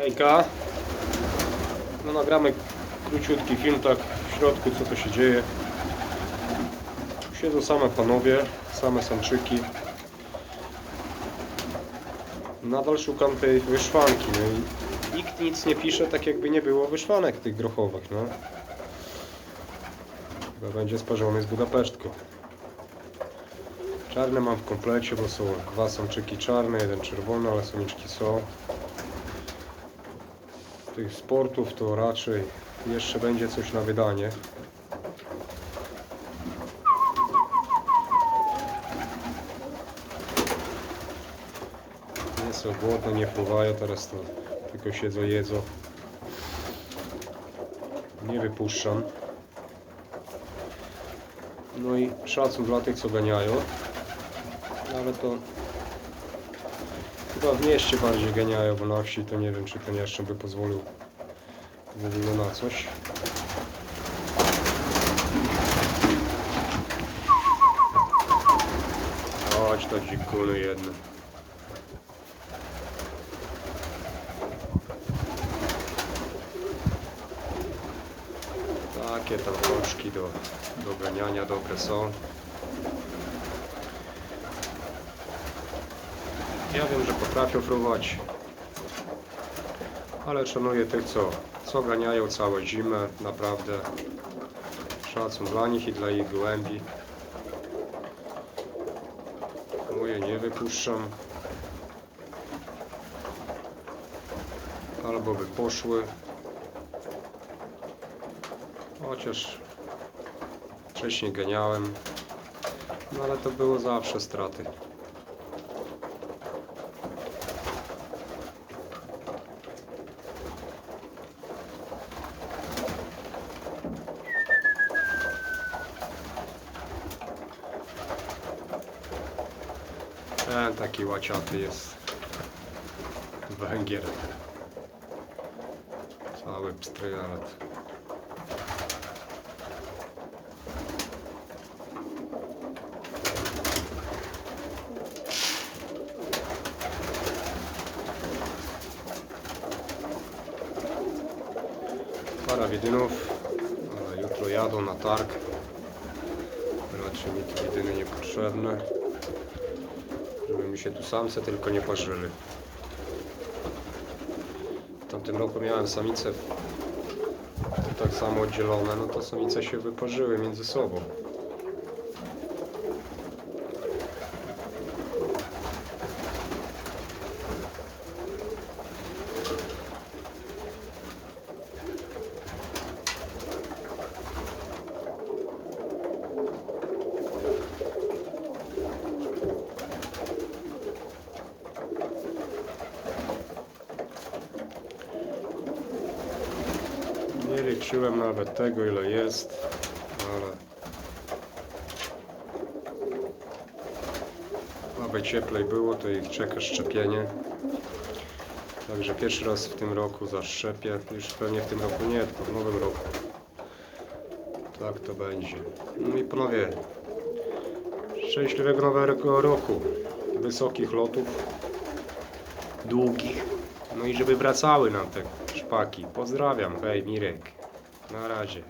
Hejka. No nagramy króciutki film tak w środku co to się dzieje. Siedzą same panowie, same samczyki. Nadal szukam tej wyszwanki. No i nikt nic nie pisze tak jakby nie było wyszwanek tych grochowych, no. Chyba będzie sparzony z Budapesztką. Czarne mam w komplecie, bo są dwa samczyki czarne, jeden czerwony, ale samiczki są tych sportów to raczej jeszcze będzie coś na wydanie. Nie są głodne, nie pływają, teraz to tylko siedzą, jedzą. Nie wypuszczam. No i szacun dla tych, co ganiają. Ale to Chyba w mieście bardziej geniają, bo na wsi to nie wiem, czy ten jeszcze by pozwolił w ogóle na coś. Chodź to dzikuny jedno. Takie tam oczki do, do ganiania dobre są. Ja wiem, że potrafią fruwać, ale szanuję tych, co, co ganiają całe zimę, naprawdę. Szacun dla nich i dla ich gołębi. Moje nie wypuszczam. Albo by poszły. Chociaż wcześniej ganiałem, no ale to było zawsze straty. Ten taki łaciaty jest. Węgier. Cały pstryjalet. Para wiedynów, ale jutro jadą na targ. Raczej mi te jedyny niepotrzebne. Żeby mi się tu samce tylko nie parzyli. W tamtym roku miałem samice tak samo oddzielone, no to samice się wyparzyły między sobą. Nie liczyłem nawet tego ile jest, ale aby cieplej było, to ich czeka szczepienie. Także pierwszy raz w tym roku zaszczepię. Już pewnie w tym roku nie, tylko w nowym roku. Tak to będzie. No i panowie, szczęśliwego nowego roku. Wysokich lotów, długich. No i żeby wracały nam te szpaki. Pozdrawiam, hej Mirek. Na razie.